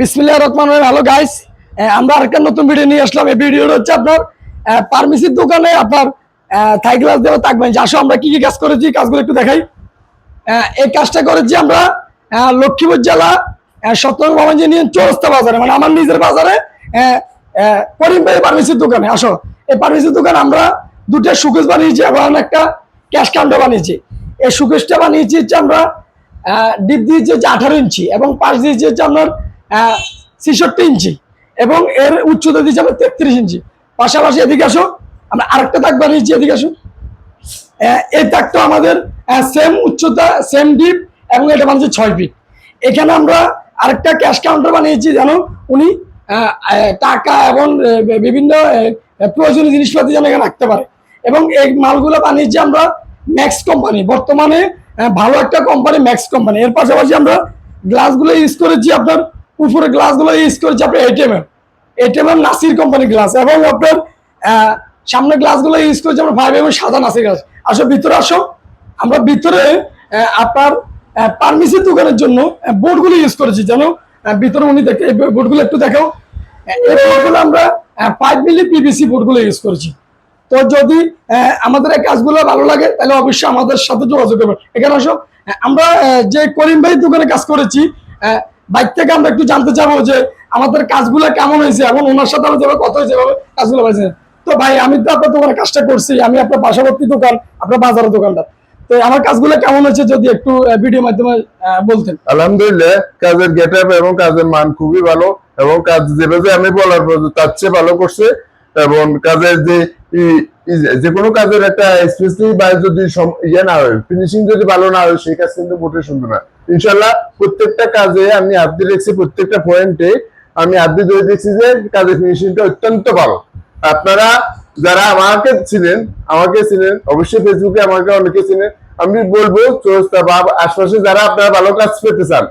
বিসমিল্লাহ রহমান রহিম। Hello guys আমরা আরেকটা নতুন ভিডিও নিয়ে আসলাম। এই ভিডিওটা হচ্ছে আপনার ফার্মেসির দোকানে আপনার থাই গ্লাস দেওয়া থাকবেন আসো, আমরা কি কি কাজ করেছি কাজগুলো একটু দেখাই। এই কাজটা করেছি আমরা লক্ষ্মীপুর জেলা সত্যরঙ্গ ভবন ইউনিয়ন চৌরাস্তা বাজারে। মানে আমার নিজের বাজারে করিম ভাই ফার্মেসির দোকানে। আসো, এই ফার্মেসির দোকানে আমরা দুটো সুকেশ বানিয়েছি এবং একটা ক্যাশ কাউন্টার বানিয়েছি। এই সুকেশটা বানিয়েছি হচ্ছে আমরা ডিপ দিয়েছি হচ্ছে আঠারো ইঞ্চি এবং পাশ দিয়েছি হচ্ছে আপনার ছেষট্টি ইঞ্চি এবং এর উচ্চতা দিয়েছি আমরা তেত্রিশ ইঞ্চি। পাশাপাশি এদিকে আসো, আমরা আরেকটা তাক বানিয়েছি এদিকে আসো। এই তাকটা আমাদের সেম উচ্চতা সেম ডিপ এবং এটা বানিয়েছে ছয় ফিট এখানে আমরা আরেকটা ক্যাশ কাউন্টার বানিয়েছি যেন উনি টাকা এবং বিভিন্ন প্রয়োজনীয় জিনিসপাতি যেন এখানে রাখতে পারে। এবং এই মালগুলো বানিয়েছি আমরা ম্যাক্স কোম্পানি বর্তমানে ভালো একটা কোম্পানি ম্যাক্স কোম্পানি এর পাশাপাশি আমরা গ্লাসগুলো ইউজ করেছি আপনার উপরে গ্লাসগুলো ইউজ করেছি আপনার ATM ATM Nasir company glass এবং আপনার সামনে গ্লাসগুলো ইউজ করেছি আমরা ফাইভ এবং সাদা নাসির গ্লাস আসো ভিতরে আসো। আমরা ভিতরে আপনার পারমিসি দোকানের জন্য বোর্ডগুলো ইউজ করেছি। যেন ভিতরে উনি দেখে বোর্ডগুলো একটু আহ, এই বোর্ডগুলো আমরা ফাইভ মিলি পিভিসি বোর্ডগুলো ইউজ করেছি। তো যদি আমাদের এই কাজগুলো ভালো লাগে তাহলে অবশ্যই আমাদের সাথে যোগাযোগ করবেন। এখানে আসো আমরা যে করিম ভাই দোকানে কাজ করেছি বাইক থেকে আমরা একটু জানতে চাবো যে আমাদের কাজগুলো কেমন হয়েছে এবং ওনার সাথে আমরা যেভাবে কথা হয়েছে, এভাবে কাজগুলো হয়েছে। তো ভাই, আমি তো আপনার দোকানে কাজটা করছি, আমি আপনার পার্শ্ববর্তী দোকান, আপনার বাজারের দোকানটা তো আমার কাজগুলো কেমন হয়েছে যদি একটু ভিডিও মাধ্যমে বলতেন। আলহামদুলিল্লাহ, কাজের গেট এবং কাজের মান খুবই ভালো এবং কাজ যেভাবে আমি বলার তার চেয়ে ভালো করছে এবং কাজের যে যে কোনো কাজের একটা স্পেশালি বা যদি ইয়ে না হয় ফিনিশিং যদি ভালো না হয়, সেই কাজ কিন্তু মোটে সুন্দর না। ইনশাল্লাহ প্রত্যেকটা কাজে আমি দিয়ে দেখছি, প্রত্যেকটা পয়েন্টে আমি দিয়ে ধরে দেখছি যে কাজের ফিনিশিংটা অত্যন্ত ভালো। আপনারা যারা আমাকে ছিলেন আমাকে ছিলেন অবশ্যই ফেসবুকে আমাকে অনেকে ছিলেন আমি বলব, চৌরাস্তা বা আশপাশে যারা আপনারা ভালো কাজ পেতে চান,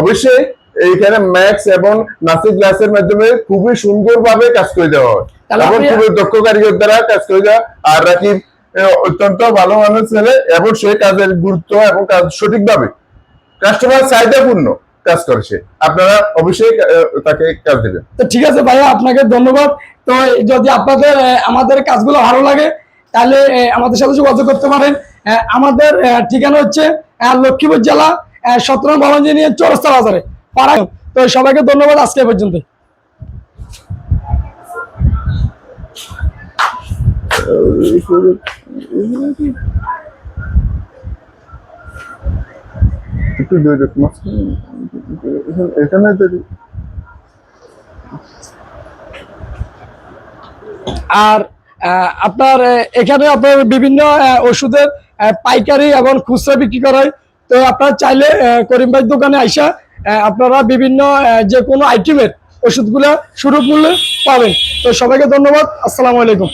অবশ্যই এইখানে ম্যাক্স এবং নাসিক গ্লাসের মাধ্যমে খুবই সুন্দরভাবে কাজ করে দেওয়া হয়। এবং খুবই দক্ষ কারিগর দ্বারা কাজ করে দেওয়া। আর রাকিব অত্যন্ত ভালো মানুষ ছেলে এবং সে কাজের গুরুত্ব এবং কাজ সঠিকভাবে কাস্টমার চাহিদাপূর্ণ কাজ করে সে। আপনারা অবশ্যই তাকে কাজ দেবেন। তো ঠিক আছে ভাইয়া আপনাকে ধন্যবাদ। তো যদি আপনাদের আমাদের কাজগুলো ভালো লাগে তাহলে আমাদের সাথে যোগাযোগ করতে পারেন। আমাদের ঠিকানা হচ্ছে লক্ষ্মীপুর জেলা সতেরো ভবন নিয়ে চৌরাস্তা বাজারে। পাড়া তো সবাইকে ধন্যবাদ আজকে পর্যন্ত একটু এখানে আর আপনার এখানে আপনার বিভিন্ন ওষুধের পাইকারি এবং খুচরা বিক্রি করা হয়। তো আপনার চাইলে করিম ভাই দোকানে আইসা আপনারা বিভিন্ন যে কোনো আইটেমের ওষুধগুলো সুলভ মূল্যে পাবেন। তো সবাইকে ধন্যবাদ। আসসালামু আলাইকুম।